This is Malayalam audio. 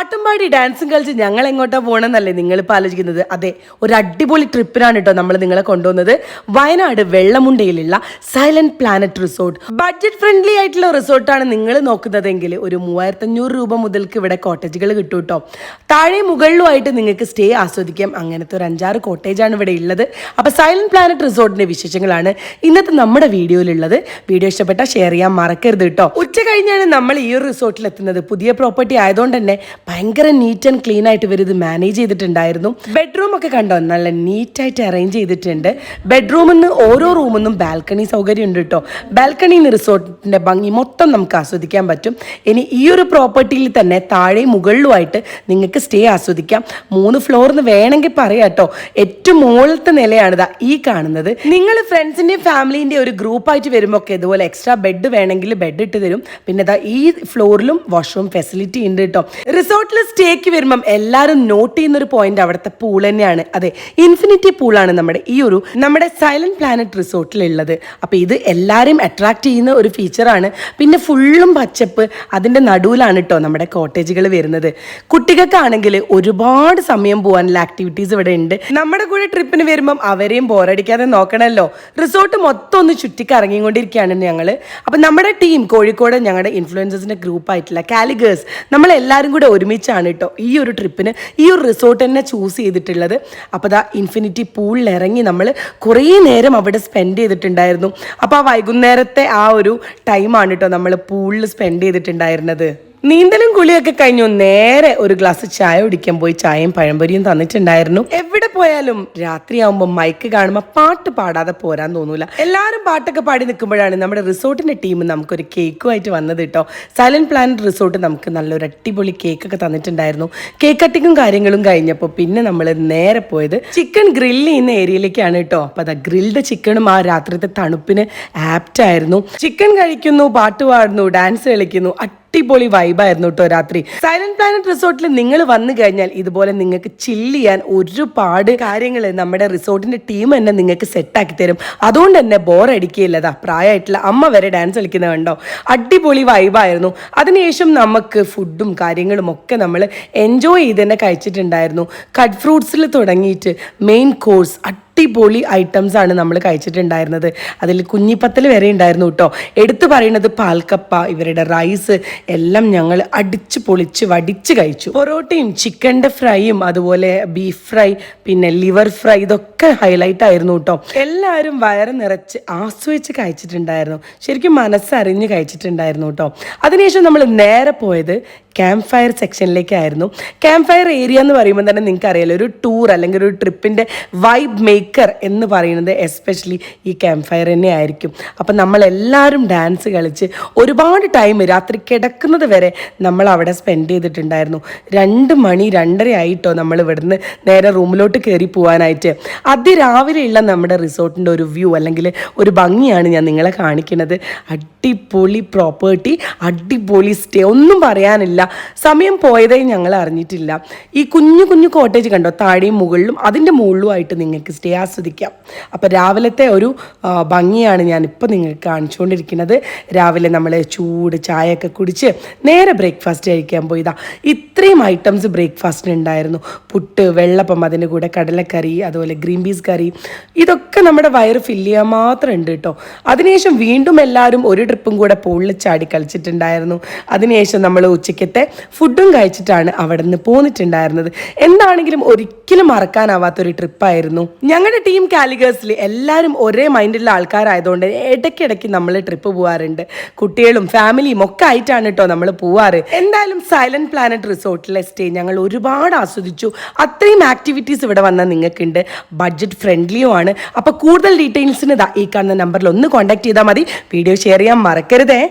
പാട്ടും പാടി ഡാൻസും കളിച്ച് ഞങ്ങൾ എങ്ങോട്ടാ പോകണമെന്നല്ലേ നിങ്ങളിപ്പോൾ ആലോചിക്കുന്നത്? അതെ ഒരു അടിപൊളി ട്രിപ്പിനാണ് കേട്ടോ നമ്മൾ നിങ്ങളെ കൊണ്ടുവന്നത്. Wayanad വെള്ളമുണ്ടയിലുള്ള silent planet resort budget friendly ആയിട്ടുള്ള റിസോർട്ടാണ് നിങ്ങൾ നോക്കുന്നതെങ്കിൽ ഒരു മൂവായിരത്തഞ്ഞൂറ് രൂപ മുതൽക്ക് ഇവിടെ കോട്ടേജുകൾ കിട്ടും കേട്ടോ താഴെ മുകളിലുമായിട്ട് നിങ്ങൾക്ക് സ്റ്റേ ആസ്വദിക്കാം. അങ്ങനത്തെ ഒരു അഞ്ചാറ് കോട്ടേജാണ് ഇവിടെ ഉള്ളത്. അപ്പോൾ സൈലന്റ് പ്ലാനറ്റ് റിസോർട്ടിന്റെ വിശേഷങ്ങളാണ് ഇന്നത്തെ നമ്മുടെ വീഡിയോയിലുള്ളത്. വീഡിയോ ഇഷ്ടപ്പെട്ടാൽ ഷെയർ ചെയ്യാൻ മറക്കരുത് കേട്ടോ ഉച്ച കഴിഞ്ഞാണ് നമ്മൾ ഈ ഒരു റിസോർട്ടിൽ എത്തുന്നത് പുതിയ പ്രോപ്പർട്ടി ആയതുകൊണ്ട് തന്നെ ഭയങ്കര നീറ്റ് ആൻഡ് ക്ലീൻ ആയിട്ട് ഇവർ ഇത് മാനേജ് ചെയ്തിട്ടുണ്ടായിരുന്നു. ബെഡ്റൂം ഒക്കെ കണ്ടോ? നല്ല നീറ്റായിട്ട് അറേഞ്ച് ചെയ്തിട്ടുണ്ട്. ബെഡ്റൂമിൽ നിന്ന് ഓരോ റൂമിൽ നിന്നും ബാൽക്കണി സൗകര്യം ഉണ്ട് കേട്ടോ ബാൽക്കണിയിൽ നിന്ന് റിസോർട്ടിന്റെ ഭംഗി മൊത്തം നമുക്ക് ആസ്വദിക്കാൻ പറ്റും. ഇനി ഈ ഒരു പ്രോപ്പർട്ടിയിൽ തന്നെ താഴെ മുകളിലുമായിട്ട് നിങ്ങൾക്ക് സ്റ്റേ ആസ്വദിക്കാം. മൂന്ന് ഫ്ലോറിന്ന് വേണമെങ്കിൽ പറയാം കേട്ടോ ഏറ്റവും മുകളിലത്തെ നിലയാണിത് ഈ കാണുന്നത്. നിങ്ങൾ ഫ്രണ്ട്സിന്റെയും ഫാമിലീന്റെയും ഒരു ഗ്രൂപ്പായിട്ട് വരുമ്പോൾ ഒക്കെ ഇതുപോലെ എക്സ്ട്രാ ബെഡ് വേണമെങ്കിൽ ബെഡ് ഇട്ട് തരും. പിന്നെ ഇതാ ഈ ഫ്ലോറിലും വാഷ്റൂം ഫെസിലിറ്റി ഉണ്ട് കേട്ടോ റിസോർട്ടിൽ സ്റ്റേക്ക് വരുമ്പം എല്ലാവരും നോട്ട് ചെയ്യുന്ന ഒരു പോയിന്റ് അവിടുത്തെ പൂൾ തന്നെയാണ്. അതെ ഇൻഫിനിറ്റി പൂളാണ് നമ്മുടെ ഈ ഒരു നമ്മുടെ സൈലന്റ് പ്ലാനറ്റ് റിസോർട്ടിൽ ഉള്ളത് അപ്പൊ ഇത് എല്ലാവരും അട്രാക്ട് ചെയ്യുന്ന ഒരു ഫീച്ചറാണ് പിന്നെ ഫുള്ളും പച്ചപ്പ് അതിന്റെ നടുവിലാണ് കേട്ടോ നമ്മുടെ കോട്ടേജുകൾ വരുന്നത്. കുട്ടികൾക്കാണെങ്കിൽ ഒരുപാട് സമയം പോകാനുള്ള ആക്ടിവിറ്റീസ് ഇവിടെ ഉണ്ട്. നമ്മുടെ കൂടെ ട്രിപ്പിന് വരുമ്പം അവരെയും ബോറടിക്കാതെ നോക്കണമല്ലോ റിസോർട്ട് മൊത്തം ഒന്ന് ചുറ്റിക്കറങ്ങിക്കൊണ്ടിരിക്കുകയാണ് ഞങ്ങൾ അപ്പം നമ്മുടെ ടീം കോഴിക്കോട് ഞങ്ങളുടെ ഇൻഫ്ലുവൻസേഴ്സിന്റെ ഗ്രൂപ്പായിട്ടുള്ള കാലിഗേഴ്സ് നമ്മളെല്ലാവരും കൂടെ ഒരുമിച്ചാണ് കേട്ടോ ഈ ഒരു ട്രിപ്പിന് ഈ ഒരു റിസോർട്ട് തന്നെ ചൂസ് ചെയ്തിട്ടുള്ളത്. അപ്പോൾ ദാ ഇൻഫിനിറ്റി പൂളിൽ ഇറങ്ങി നമ്മൾ കുറേ നേരം അവിടെ സ്പെൻഡ് ചെയ്തിട്ടുണ്ടായിരുന്നു. അപ്പോൾ ആ വൈകുന്നേരത്തെ ആ ഒരു ടൈമാണ് കേട്ടോ നമ്മൾ പൂളിൽ സ്പെൻഡ് ചെയ്തിട്ടുണ്ടായിരുന്നത്. നീന്തലും കുളിയൊക്കെ കഴിഞ്ഞു നേരെ ഒരു ഗ്ലാസ് ചായ കുടിക്കാൻ പോയി ചായയും പഴംപൊരിയും തന്നിട്ടുണ്ടായിരുന്നു. എവിടെ പോയാലും രാത്രിയാവുമ്പോൾ മൈക്ക് കാണുമ്പോൾ പാട്ട് പാടാതെ പോരാൻ തോന്നൂല. എല്ലാവരും പാട്ടൊക്കെ പാടി നിൽക്കുമ്പോഴാണ് നമ്മുടെ റിസോർട്ടിന്റെ ടീം നമുക്കൊരു കേക്കുമായിട്ട് വന്നത് കേട്ടോ സൈലന്റ് പ്ലാനറ്റ് റിസോർട്ട് നമുക്ക് നല്ലൊരു അടിപൊളി കേക്കൊക്കെ തന്നിട്ടുണ്ടായിരുന്നു. കേക്ക് കട്ടിങ്ങും കാര്യങ്ങളും കഴിഞ്ഞപ്പോൾ പിന്നെ നമ്മൾ നേരെ പോയത് ചിക്കൻ ഗ്രില്ല് ചെയ്യുന്ന ഏരിയയിലേക്കാണ് കേട്ടോ അപ്പോൾ അതാ ഗ്രിൽഡ് ചിക്കനും ആ രാത്രിത്തെ തണുപ്പിന് ആപ്റ്റ് ആയിരുന്നു. ചിക്കൻ കഴിക്കുന്നു പാട്ട് പാടുന്നു ഡാൻസ് കളിക്കുന്നു അടിപൊളി വൈബായിരുന്നു കേട്ടോ രാത്രി. സൈലന്റ് പ്ലാനറ്റ് റിസോർട്ടിൽ നിങ്ങൾ വന്നു കഴിഞ്ഞാൽ ഇതുപോലെ നിങ്ങൾക്ക് ചില്ല് ചെയ്യാൻ ഒരുപാട് കാര്യങ്ങൾ നമ്മുടെ റിസോർട്ടിന്റെ ടീം തന്നെ നിങ്ങൾക്ക് സെറ്റാക്കി തരും. അതുകൊണ്ട് തന്നെ ബോർ അടിക്കുകയില്ലതാ. പ്രായമായിട്ടുള്ള അമ്മ വരെ ഡാൻസ് കളിക്കുന്ന കണ്ടോ? അടിപൊളി വൈബായിരുന്നു അതിനുശേഷം നമുക്ക് ഫുഡും കാര്യങ്ങളും ഒക്കെ നമ്മൾ എൻജോയ് ചെയ്ത് തന്നെ കഴിച്ചിട്ടുണ്ടായിരുന്നു. കട്ട് ഫ്രൂട്ട്സിൽ തുടങ്ങിയിട്ട് മെയിൻ കോഴ്സ് അടിപൊളി ഐറ്റംസ് ആണ് നമ്മൾ കഴിച്ചിട്ടുണ്ടായിരുന്നത്. അതിൽ കുഞ്ഞിപ്പത്തൽ വരെ ഉണ്ടായിരുന്നു കേട്ടോ. എടുത്തു പറയുന്നത് പാൽക്കപ്പ ഇവരുടെ റൈസ് എല്ലാം ഞങ്ങൾ അടിച്ച് പൊളിച്ച് വടിച്ച് കഴിച്ചു. പൊറോട്ടയും ചിക്കന്റെ ഫ്രൈയും അതുപോലെ ബീഫ് ഫ്രൈ പിന്നെ ലിവർ ഫ്രൈ ഇതൊക്കെ ഹൈലൈറ്റ് ആയിരുന്നു കേട്ടോ. എല്ലാവരും വയറ് നിറച്ച് ആസ്വദിച്ച് കഴിച്ചിട്ടുണ്ടായിരുന്നു. ശരിക്കും മനസ്സറിഞ്ഞ് കഴിച്ചിട്ടുണ്ടായിരുന്നു കേട്ടോ. അതിനുശേഷം നമ്മൾ നേരെ പോയത് ക്യാമ്പ് ഫയർ സെക്ഷനിലേക്കായിരുന്നു ക്യാമ്പ് ഫയർ ഏരിയ എന്ന് പറയുമ്പോൾ തന്നെ നിങ്ങൾക്ക് അറിയാലോ ഒരു ടൂർ അല്ലെങ്കിൽ ഒരു ട്രിപ്പിന്റെ വൈബ് മേക്കർ എന്ന് പറയുന്നത് എസ്പെഷ്യലി ഈ ക്യാമ്പ് ഫയർ തന്നെ ആയിരിക്കും അപ്പം നമ്മളെല്ലാവരും ഡാൻസ് കളിച്ച് ഒരുപാട് ടൈം രാത്രി കിടക്കുന്നത് വരെ നമ്മൾ അവിടെ സ്പെൻഡ് ചെയ്തിട്ടുണ്ടായിരുന്നു. രണ്ട് മണി രണ്ടര ആയിട്ടോ നമ്മൾ ഇവിടുന്ന് നേരെ റൂമിലോട്ട് കയറി പോകാനായിട്ട് അതിരാവിലെയുള്ള നമ്മുടെ റിസോർട്ടിന്റെ ഒരു വ്യൂ അല്ലെങ്കിൽ ഒരു ഭംഗിയാണ് ഞാൻ നിങ്ങളെ കാണിക്കുന്നത്. അടിപൊളി പ്രോപ്പർട്ടി അടിപൊളി സ്റ്റേ ഒന്നും പറയാനില്ല. സമയം പോയതേ ഞങ്ങൾ അറിഞ്ഞിട്ടില്ല. ഈ കുഞ്ഞു കുഞ്ഞു കോട്ടേജ് കണ്ടോ? താഴെയും മുകളിലും അതിന്റെ മുകളിലുമായിട്ട് നിങ്ങൾക്ക് സ്റ്റേ ആസ്വദിക്കാം. അപ്പോൾ രാവിലത്തെ ഒരു ഭംഗിയാണ് ഞാനിപ്പോൾ നിങ്ങൾക്ക് കാണിച്ചുകൊണ്ടിരിക്കുന്നത്. രാവിലെ നമ്മൾ ചൂട് ചായയൊക്കെ കുടിച്ച് നേരെ ബ്രേക്ക്ഫാസ്റ്റ് കഴിക്കാൻ പോയതാ. ഇത്രയും ഐറ്റംസ് ബ്രേക്ക്ഫാസ്റ്റിന് ഉണ്ടായിരുന്നു. പുട്ട് വെള്ളപ്പം അതിന്റെ കൂടെ കടലക്കറി അതുപോലെ ഗ്രീൻ പീസ് കറി. ഇതൊക്കെ നമ്മുടെ വയറ് ഫില്ല് ചെയ്യാൻ മാത്രം ഉണ്ട് കേട്ടോ. അതിനുശേഷം വീണ്ടും എല്ലാവരും ഒരു ട്രിപ്പും കൂടെ പൂളിൽ ചാടി കളിച്ചിട്ടുണ്ടായിരുന്നു. അതിനുശേഷം നമ്മൾ ഉച്ചയ്ക്കത്തെ ഫുഡും കഴിച്ചിട്ടാണ് അവിടെ നിന്ന് പോന്നിട്ടുണ്ടായിരുന്നത്. എന്താണെങ്കിലും ഒരിക്കലും മറക്കാനാവാത്തൊരു ട്രിപ്പായിരുന്നു. ഞങ്ങളുടെ ടീം കാലിഗേഴ്സിൽ എല്ലാവരും ഒരേ മൈൻഡിലുള്ള ആൾക്കാരായതുകൊണ്ട് ഇടയ്ക്കിടയ്ക്ക് നമ്മൾ ട്രിപ്പ് പോകാറുണ്ട് കുട്ടികളും ഫാമിലിയും ഒക്കെ ആയിട്ടാണ് കേട്ടോ നമ്മൾ പോവാറ്. എന്തായാലും സൈലന്റ് പ്ലാനറ്റ് റിസോർട്ടിലെ സ്റ്റേ ഞങ്ങൾ ഒരുപാട് ആസ്വദിച്ചു. അത്രയും ആക്ടിവിറ്റീസ് ഇവിടെ വന്നാൽ നിങ്ങൾക്കുണ്ട്. ബഡ്ജറ്റ് ഫ്രണ്ട്ലിയും ആണ്. അപ്പോൾ കൂടുതൽ ഡീറ്റെയിൽസിന് ഈ കാണുന്ന നമ്പറിൽ ഒന്ന് കോൺടാക്ട് ചെയ്താൽ മതി. വീഡിയോ ഷെയർ ചെയ്യാൻ മറക്കരുതേ.